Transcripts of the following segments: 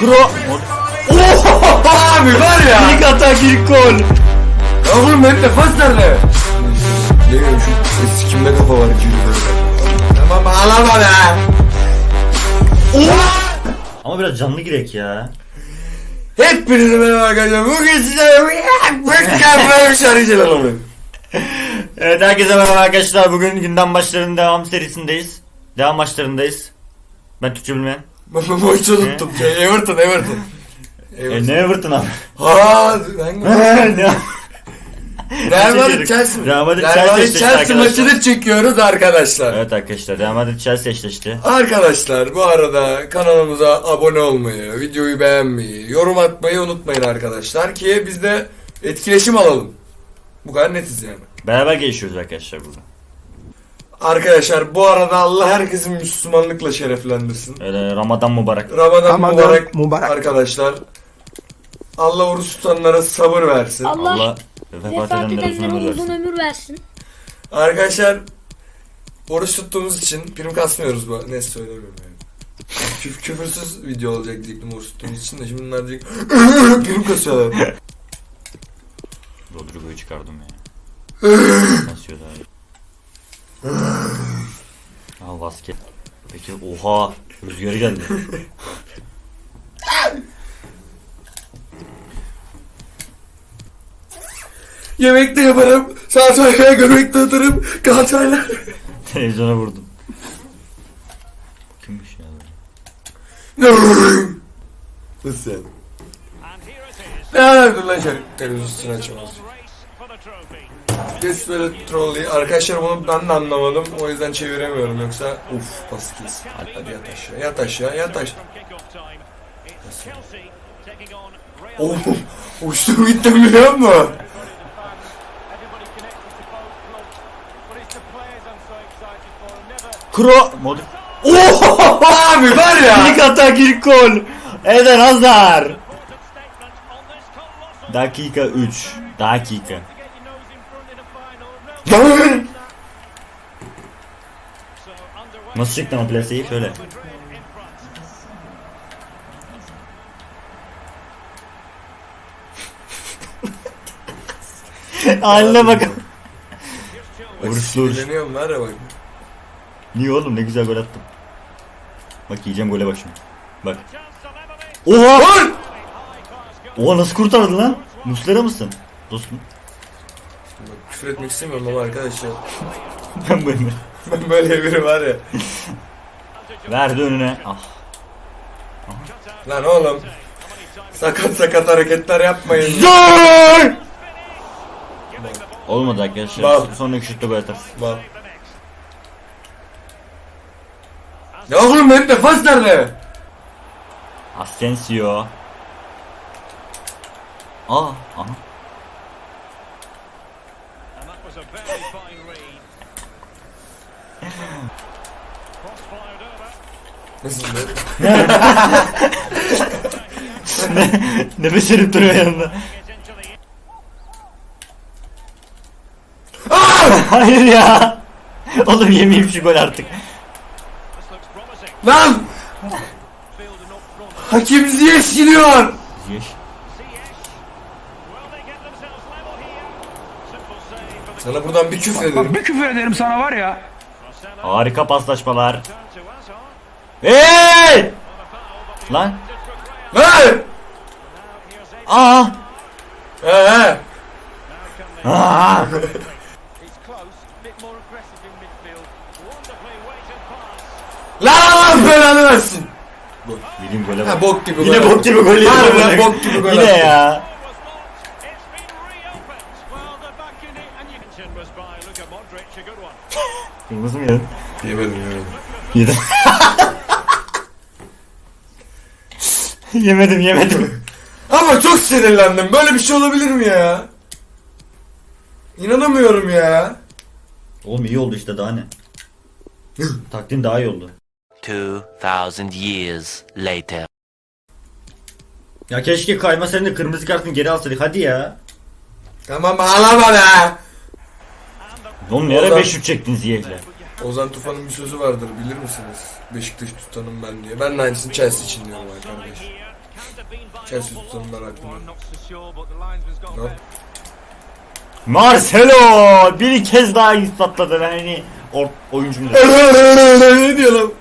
Kro... Abi var ya. İlk atak ilk gol. Ya oğlum benim defans nerede? Ne bileyim şu eski kimde kafa var yüzde. Tamam ağlama be. Ama biraz canlı girek ya. Hepinize merhaba arkadaşlar. Bugün size bir şarkı çalalım. Evet herkese merhaba arkadaşlar. Bugün gündem maçlarının devam serisindeyiz. Devam maçlarındayız. Ben Türkçe bilmeyen. Maçı unuttum. Şey, Everton, Everton. E, ne Everton abi? Ha, hangi ne? Real Madrid Chelsea? Real Madrid Chelsea maçını çekiyoruz arkadaşlar. Evet arkadaşlar Real Madrid Chelsea eşleşti. Arkadaşlar bu arada kanalımıza abone olmayı, videoyu beğenmeyi, yorum atmayı unutmayın arkadaşlar ki biz de etkileşim alalım. Bu kadar netiz yani. Beraber gelişiyoruz arkadaşlar burada. Arkadaşlar bu arada Allah herkesin Müslümanlıkla şereflendirsin. Öyle Ramazan mübarek. Ramazan, Ramazan mübarek, mübarek. arkadaşlar. Allah oruç tutanlara sabır versin. Allah, Allah vefat edenlere uzun uzun versin. ömür versin. Arkadaşlar oruç tuttuğumuz için prim kasmıyoruz bu. Ne söylemiyorum yani. Küf, küfürsüz video olacak diyecektim oruç tuttuğumuz için de şimdi bunlar diyecek prim kasıyorlar. Rodrigo'yu çıkardım ya. Nasıl abi? Al basket. Peki oha rüzgarı geldi. Yemekte yaparım, sağ sola göbekte atarım, Galatasaraylar. Televizyona vurdum. Kimmiş ya? Nasıl yani? Ne alakası lan şarkı televizyonu açamaz. Geç böyle trolley. Arkadaşlar bunu ben de anlamadım. O yüzden çeviremiyorum yoksa uf pas kes. Hadi yat aşağı, yat aşağı, yat aşağı. Oh, uçtum gittim biliyor musun? Kro... Mod... Abi var ya. İlk atak ilk gol. Eden Hazar. Dakika 3. Dakika. Nasıl çıktın o plaseyi söyle. Haline bak. Oruçlu oruç. Sinirleniyorum var ya bak. Niye oğlum ne güzel gol attım. Bak yiyeceğim gole bak şimdi. Bak. Oha! Oha nasıl kurtardın lan? Muslera mısın? Dostum. Bak, küfür etmek istemiyorum ama arkadaşlar. Ben böyle. Ben böyle biri var ya. Verdi önüne. Ah. Lan oğlum. Sakat sakat hareketler yapmayın. Gol! Olmadı arkadaşlar. Bak. Sonraki şutta gol atarız. Bak. Ya oğlum benim defans nerede? Asensio. Aa, aha. Nasıl be? Nefes verip duruyor yanında. Hayır ya. Oğlum yemeyeyim şu gol artık. Lan! Hakim Ziyech gidiyor. Ziyech. Sana buradan bir küfür ederim. Bak bir küfür ederim sana var ya. Harika paslaşmalar. Hey! Lan. Hey! Aa! He. Aa! Lan belanı versin. Yediğim gole Ha bak. bok gibi Yine gol bok gibi gol. Harbiden bok gibi gol Yine ya. Kırmızı mı yedin? Yemedim yemedim. Yedim. yemedim yemedim. Ama çok sinirlendim. Böyle bir şey olabilir mi ya? İnanamıyorum ya. Oğlum iyi oldu işte daha ne? Taktiğin daha iyi oldu. 2000 years later. Ya keşke kayma senin de kırmızı kartını geri alsaydık hadi ya. Tamam ağlama be. Oğlum nereye Oradan- 5 şut çektin Ziyech'le? Ozan Tufan'ın bir sözü vardır bilir misiniz? Beşiktaş tutanım ben diye. Ben de aynısını Chelsea için diyorum ha kardeş. Chelsea tutanım ben aklımda. Yap- Marcelo bir kez daha ispatladı ben hani or oyuncum ne diyor lan?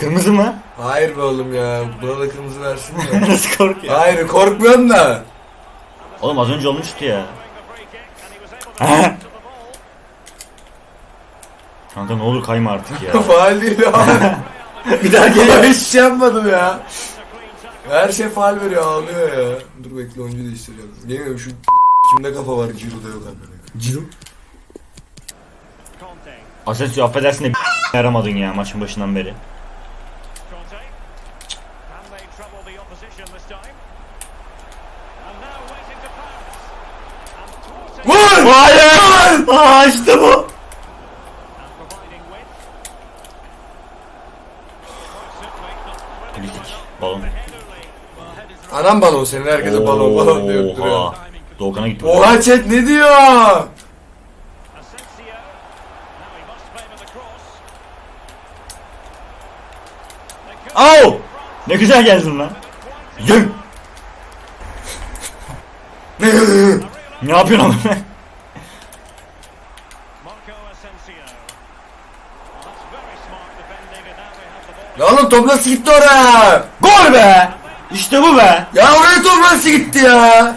Kırmızı mı? Hayır be oğlum ya. Buna da kırmızı versin ya. Nasıl korkuyor? Hayır korkmuyorum da. Oğlum az önce olmuştu ya. Kanka ne olur kayma artık ya. faal değil abi. bir daha Ya hiç şey yapmadım ya. Her şey faal veriyor ağlıyor ya. Dur bekle oyuncu değiştireceğim. Yemin şu kimde kafa var Ciro'da yok amına. Ciro. Asensio affedersin de yaramadın ya maçın başından beri. Vur! Hayır! Aa işte bu. Politik. Balon. Anam balon senin herkese balon balon diyor duruyor. Oha. Doğukan'a gitti. Oha chat ne diyor? Au! Ne güzel geldin lan. Yüm. ne yapıyorsun oğlum? Ya oğlum top nasıl gitti oraya? Gol be! İşte bu be! Ya oraya top nasıl gitti ya?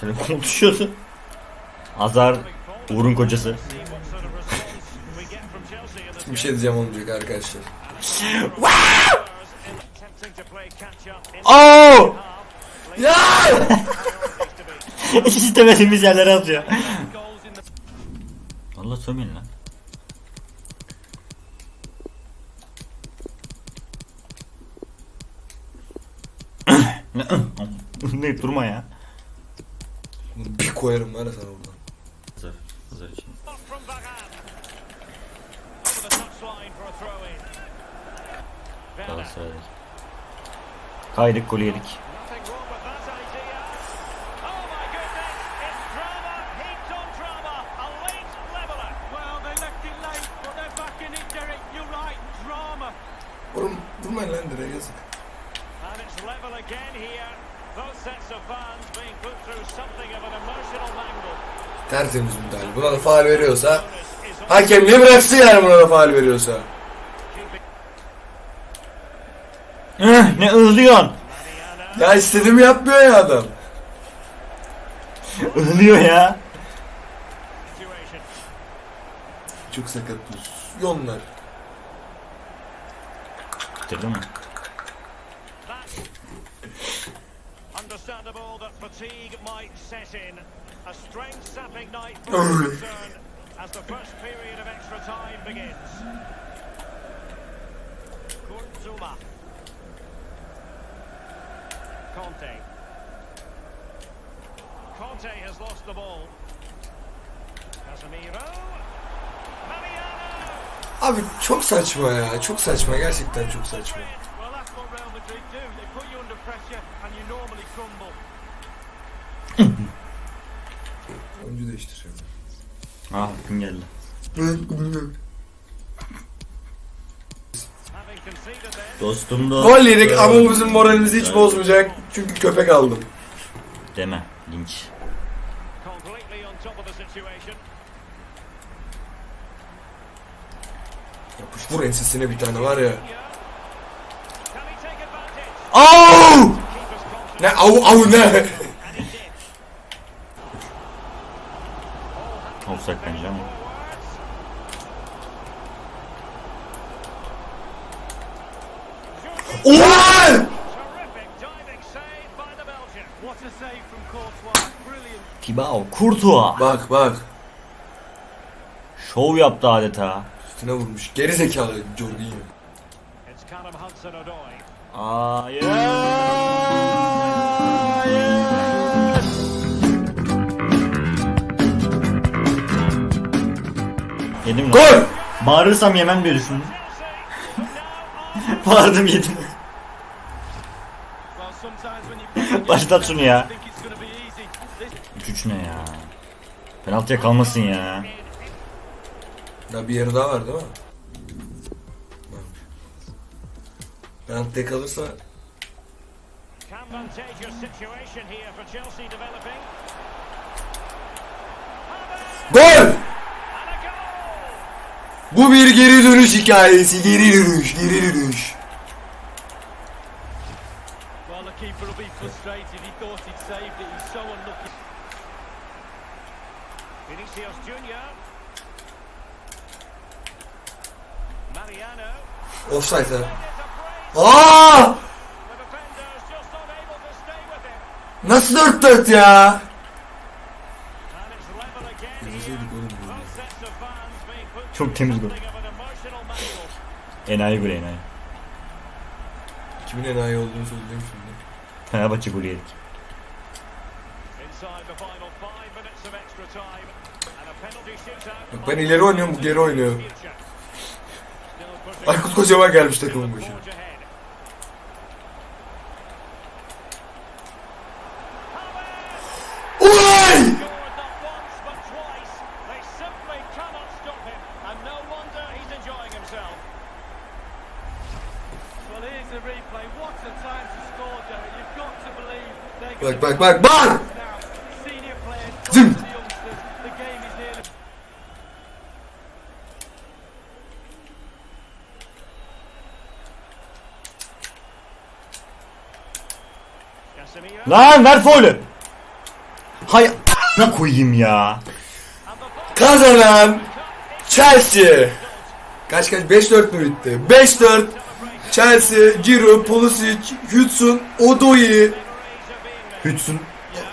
Telefon düşüyordu. Azar Uğur'un kocası. Bir şey diyeceğim olmayacak arkadaşlar. Oo! Ya! Hiç istemediğimiz yerlere atıyor. Valla sövmeyin lan. ne durma ya. Bir koyarım var ya sana oradan. Hazır, hazır için. Galatasaray'daki. Kaydık golü yedik. Of an emotional mangle. Tertemiz müdahale. Buna da faal veriyorsa hakem ne bıraksın yani buna da faal veriyorsa. Eh, ne ığlıyorsun? Ya istediğimi yapmıyor ya adam. Ihlıyor ya. Çok sakat bu. understandable that fatigue might set in. A strength sapping night for as the first period of extra time begins. Kurzuma. Conte. Conte has lost the ball. Casemiro. Abi çok saçma ya. Çok saçma. Gerçekten çok saçma. Oyuncu değiştiriyorum. Ah kim geldi? Dostum da. Gol yedik ama bizim moralimizi hiç bozmayacak. Çünkü köpek aldım. Deme. Linç. Yapış vur ensesine bir tane var ya. Au! Ne av av ne? Offside bence ama. Oha! Terrific diving save by the Belgian. What a save from Courtois. Brilliant. Kibao. Kurtuğa. Bak bak. Şov yaptı adeta. Üstüne vurmuş. Geri zekalı Jorginho. Callum Hudson-Odoi. Hayır. Yedim lan. Gol! Bağırırsam yemem diye düşündüm. Bağırdım yedim. Başlat şunu ya. think it's going to be 3 ne ya? Penaltıya kalmasın ya. Ya bir yarı daha var değil mi? Penaltıya kalırsa. Gol! Bu bir geri dönüş hikayesi. Geri dönüş, geri dönüş. Well, the sets of fans being put Çok temiz gol. Enayi gol enayi. Kimin enayi olduğunu söyleyeyim şimdi. Fenerbahçe golü yedik. Bak ben ileri oynuyorum, bu geri oynuyor. Future. Still pushing Aykut Kocaman gelmiş takımın başına. forge ahead. Uy! Scored not Lan ver faulü. Hay ne koyayım ya. Kazanan Chelsea. Kaç kaç? 5-4 mü bitti? 5-4. Chelsea, Giroud, Pulisic, Hudson, Odoi. Hütsün.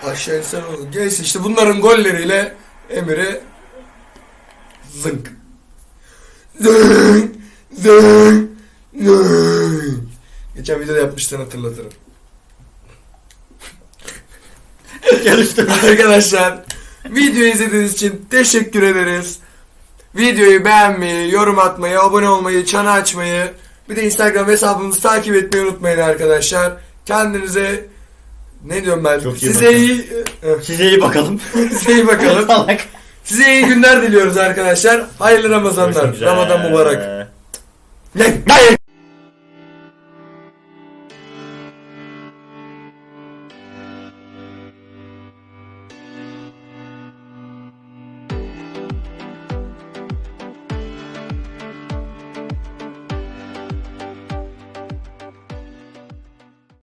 Aşağı insan oldu. Neyse işte bunların golleriyle Emir'e zınk. Zınk. Zınk. Zınk. Geçen videoda yapmıştın hatırlatırım. İşte. Arkadaşlar videoyu izlediğiniz için teşekkür ederiz. Videoyu beğenmeyi, yorum atmayı, abone olmayı, çana açmayı, bir de Instagram hesabımızı takip etmeyi unutmayın arkadaşlar. Kendinize ne diyorum ben? Çok iyi Size iyi, eh, Size iyi bakalım. size iyi bakalım. Size iyi günler diliyoruz arkadaşlar. Hayırlı Ramazanlar. Ramazan mübarek. Ne? Ne?